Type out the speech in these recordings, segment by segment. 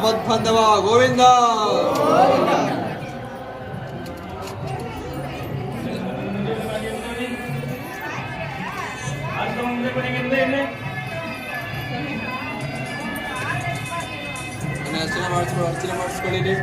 ಆಪತ್ ಬಾಂಧವ ಗೋವಿಂದ. ಅರ್ಚನೆ ಮಾಡಿಸ್ಕೊಳ್ಳಿ ಅರ್ಚನೆ ಮಾಡಿಸ್ಕೊಳ್ಳಿ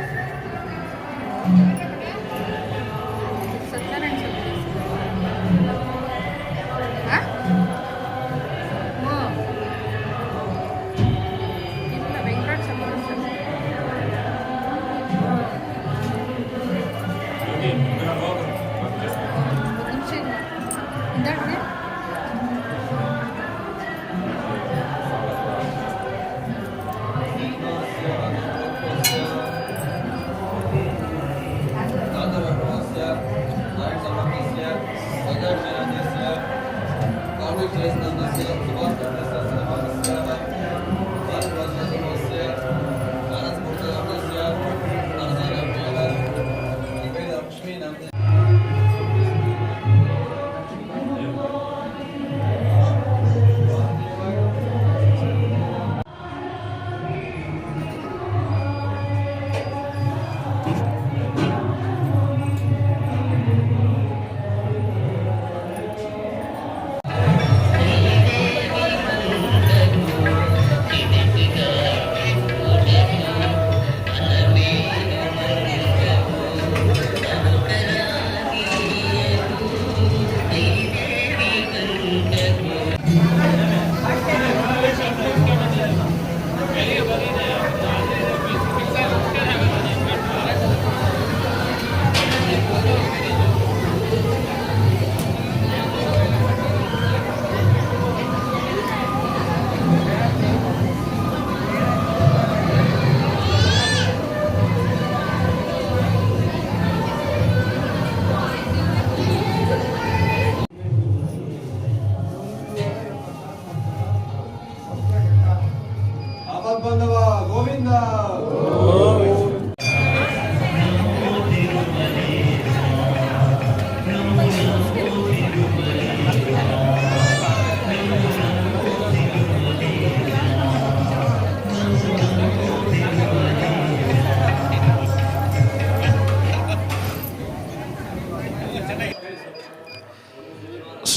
железная нога,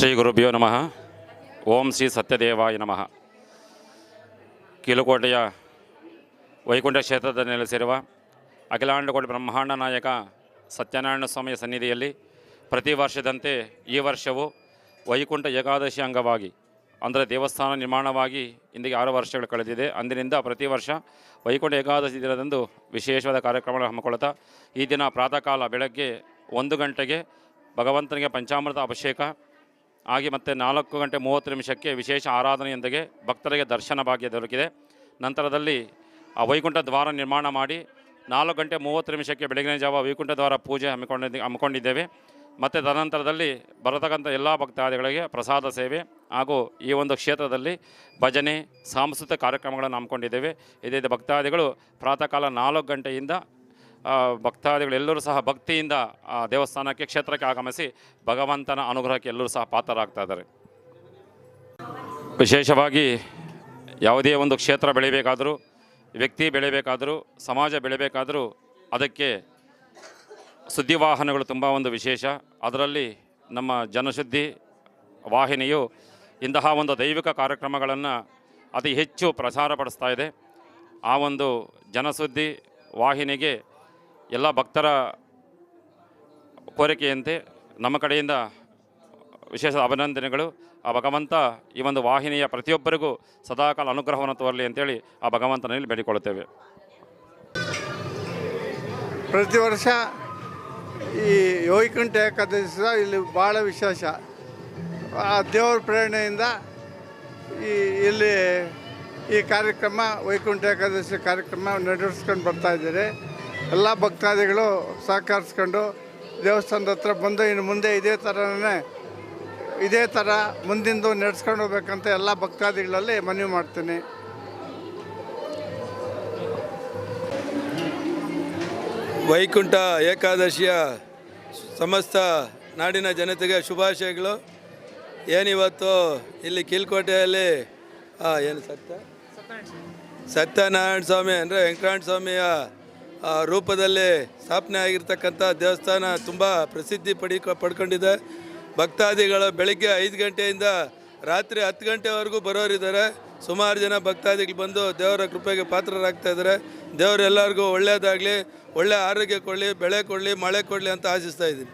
ಶ್ರೀ ಗುರುಭ್ಯೋ ನಮಃ. ಓಂ ಶ್ರೀ ಸತ್ಯದೇವಾಯ ನಮಃ. ಕೀಲುಕೋಟೆಯ ವೈಕುಂಠ ಕ್ಷೇತ್ರದ ನೆಲೆಸಿರುವ ಅಖಿಲಾಂಡಕೋಟೆ ಬ್ರಹ್ಮಾಂಡ ನಾಯಕ ಸತ್ಯನಾರಾಯಣ ಸ್ವಾಮಿಯ ಸನ್ನಿಧಿಯಲ್ಲಿ ಪ್ರತಿ ವರ್ಷದಂತೆ ಈ ವರ್ಷವೂ ವೈಕುಂಠ ಏಕಾದಶಿ ಅಂಗವಾಗಿ, ಅಂದರೆ ದೇವಸ್ಥಾನ ನಿರ್ಮಾಣವಾಗಿ ಇಂದಿಗೆ ಆರು ವರ್ಷಗಳು ಕಳೆದಿದೆ. ಅಂದಿನಿಂದ ಪ್ರತಿ ವರ್ಷ ವೈಕುಂಠ ಏಕಾದಶಿ ದಿನದಂದು ವಿಶೇಷವಾದ ಕಾರ್ಯಕ್ರಮಗಳನ್ನು ಹಮ್ಮಿಕೊಳ್ಳುತ್ತಾ, ಈ ದಿನ ಪ್ರಾತಃ ಕಾಲ ಬೆಳಗ್ಗೆ ಒಂದು ಗಂಟೆಗೆ ಭಗವಂತನಿಗೆ ಪಂಚಾಮೃತ ಅಭಿಷೇಕ ಹಾಗೆ ಮತ್ತೆ ನಾಲ್ಕು ಗಂಟೆ ಮೂವತ್ತು ನಿಮಿಷಕ್ಕೆ ವಿಶೇಷ ಆರಾಧನೆಯೊಂದಿಗೆ ಭಕ್ತರಿಗೆ ದರ್ಶನ ಭಾಗ್ಯ ದೊರಕಿದೆ. ನಂತರದಲ್ಲಿ ಆ ವೈಕುಂಠ ದ್ವಾರ ನಿರ್ಮಾಣ ಮಾಡಿ ನಾಲ್ಕು ಗಂಟೆ ಮೂವತ್ತು ನಿಮಿಷಕ್ಕೆ ಬೆಳಗಿನ ಜಾವ ವೈಕುಂಠ ದ್ವಾರ ಪೂಜೆ ಹಮ್ಮಿಕೊಂಡಿದ್ದ, ಹಮ್ಮಿಕೊಂಡಿದ್ದೇವೆ. ಮತ್ತು ತದನಂತರದಲ್ಲಿ ಬರತಕ್ಕಂಥ ಎಲ್ಲ ಭಕ್ತಾದಿಗಳಿಗೆ ಪ್ರಸಾದ ಸೇವೆ ಹಾಗೂ ಈ ಒಂದು ಕ್ಷೇತ್ರದಲ್ಲಿ ಭಜನೆ, ಸಾಂಸ್ಕೃತಿಕ ಕಾರ್ಯಕ್ರಮಗಳನ್ನು ಹಮ್ಮಿಕೊಂಡಿದ್ದೇವೆ. ಇದೇ ಭಕ್ತಾದಿಗಳು ಪ್ರಾತಃ ಕಾಲ ನಾಲ್ಕು ಗಂಟೆಯಿಂದ ಆ, ಭಕ್ತಾದಿಗಳು ಎಲ್ಲರೂ ಸಹ ಭಕ್ತಿಯಿಂದ ಆ ದೇವಸ್ಥಾನಕ್ಕೆ ಕ್ಷೇತ್ರಕ್ಕೆ ಆಗಮಿಸಿ ಭಗವಂತನ ಅನುಗ್ರಹಕ್ಕೆ ಎಲ್ಲರೂ ಸಹ ಪಾತ್ರರಾಗ್ತಾ ಇದ್ದಾರೆ. ವಿಶೇಷವಾಗಿ ಯಾವುದೇ ಒಂದು ಕ್ಷೇತ್ರ ಬೆಳಿಬೇಕಾದರೂ ವ್ಯಕ್ತಿ ಬೆಳಿಬೇಕಾದರೂ ಸಮಾಜ ಬೆಳಿಬೇಕಾದರೂ ಅದಕ್ಕೆ ಸುದ್ದಿವಾಹನಗಳು ತುಂಬ ಒಂದು ವಿಶೇಷ. ಅದರಲ್ಲಿ ನಮ್ಮ ಜನಶುದ್ಧಿ ವಾಹಿನಿಯು ಇಂತಹ ಒಂದು ದೈವಿಕ ಕಾರ್ಯಕ್ರಮಗಳನ್ನು ಅತಿ ಹೆಚ್ಚು ಪ್ರಸಾರಪಡಿಸ್ತಾ ಇದೆ. ಆ ಒಂದು ಜನಸುದ್ದಿ ವಾಹಿನಿಗೆ ಎಲ್ಲ ಭಕ್ತರ ಕೋರಿಕೆಯಂತೆ ನಮ್ಮ ಕಡೆಯಿಂದ ವಿಶೇಷ ಅಭಿನಂದನೆಗಳು. ಆ ಭಗವಂತ ಈ ಒಂದು ವಾಹಿನಿಯ ಪ್ರತಿಯೊಬ್ಬರಿಗೂ ಸದಾಕಾಲ ಅನುಗ್ರಹವನ್ನು ತೋರಲಿ ಅಂತೇಳಿ ಆ ಭಗವಂತನಲ್ಲಿ ಬೇಡಿಕೊಳ್ಳುತ್ತೇವೆ. ಪ್ರತಿ ವರ್ಷ ಈ ವೈಕುಂಠ ಏಕಾದಶಿ ಇಲ್ಲಿ ಭಾಳ ವಿಶೇಷ. ಆ ದೇವರ ಪ್ರೇರಣೆಯಿಂದ ಈ ಇಲ್ಲಿ ಈ ಕಾರ್ಯಕ್ರಮ, ವೈಕುಂಠ ಏಕಾದಶಿ ಕಾರ್ಯಕ್ರಮ ನಡೆಸ್ಕೊಂಡು ಬರ್ತಾ ಇದ್ದಾರೆ. ಎಲ್ಲ ಭಕ್ತಾದಿಗಳು ಸಹಕರಿಸ್ಕೊಂಡು ದೇವಸ್ಥಾನದ ಹತ್ರ ಬಂದು ಇನ್ನು ಮುಂದೆ ಇದೇ ಥರನೇ ಇದೇ ಥರ ಮುಂದಿಂದು ನಡೆಸ್ಕೊಂಡು ಹೋಗ್ಬೇಕಂತ ಎಲ್ಲ ಭಕ್ತಾದಿಗಳಲ್ಲಿ ಮನವಿ ಮಾಡ್ತೀನಿ. ವೈಕುಂಠ ಏಕಾದಶಿಯ ಸಮಸ್ತ ನಾಡಿನ ಜನತೆಗೆ ಶುಭಾಶಯಗಳು. ಏನಿವತ್ತು ಇಲ್ಲಿ ಕೀಲ್ಕೋಟೆಯಲ್ಲಿ ಏನು ಸತ್ಯ ಸತ್ಯನಾರಾಯಣ ಸ್ವಾಮಿ ಅಂದರೆ ವೆಂಕಟನಾರಾಯಣ ಸ್ವಾಮಿಯ ರೂಪದಲ್ಲಿ ಸ್ಥಾಪನೆ ಆಗಿರ್ತಕ್ಕಂಥ ದೇವಸ್ಥಾನ ತುಂಬ ಪ್ರಸಿದ್ಧಿ ಪಡಿ ಪಡ್ಕೊಂಡಿದೆ. ಭಕ್ತಾದಿಗಳು ಬೆಳಿಗ್ಗೆ ಐದು ಗಂಟೆಯಿಂದ ರಾತ್ರಿ ಹತ್ತು ಗಂಟೆವರೆಗೂ ಬರೋರಿದ್ದಾರೆ. ಸುಮಾರು ಜನ ಭಕ್ತಾದಿಗಳು ಬಂದು ದೇವರ ಕೃಪೆಗೆ ಪಾತ್ರರಾಗ್ತಾ ಇದ್ದಾರೆ. ದೇವರು ಎಲ್ಲರಿಗೂ ಒಳ್ಳೆಯದಾಗಲಿ ಒಳ್ಳೆಯ ಆರೋಗ್ಯ ಕೊಡಲಿ, ಬೆಳೆ ಕೊಡಲಿ, ಮಳೆ ಕೊಡಲಿ ಅಂತ ಆಶಿಸ್ತಾ ಇದ್ದೀನಿ.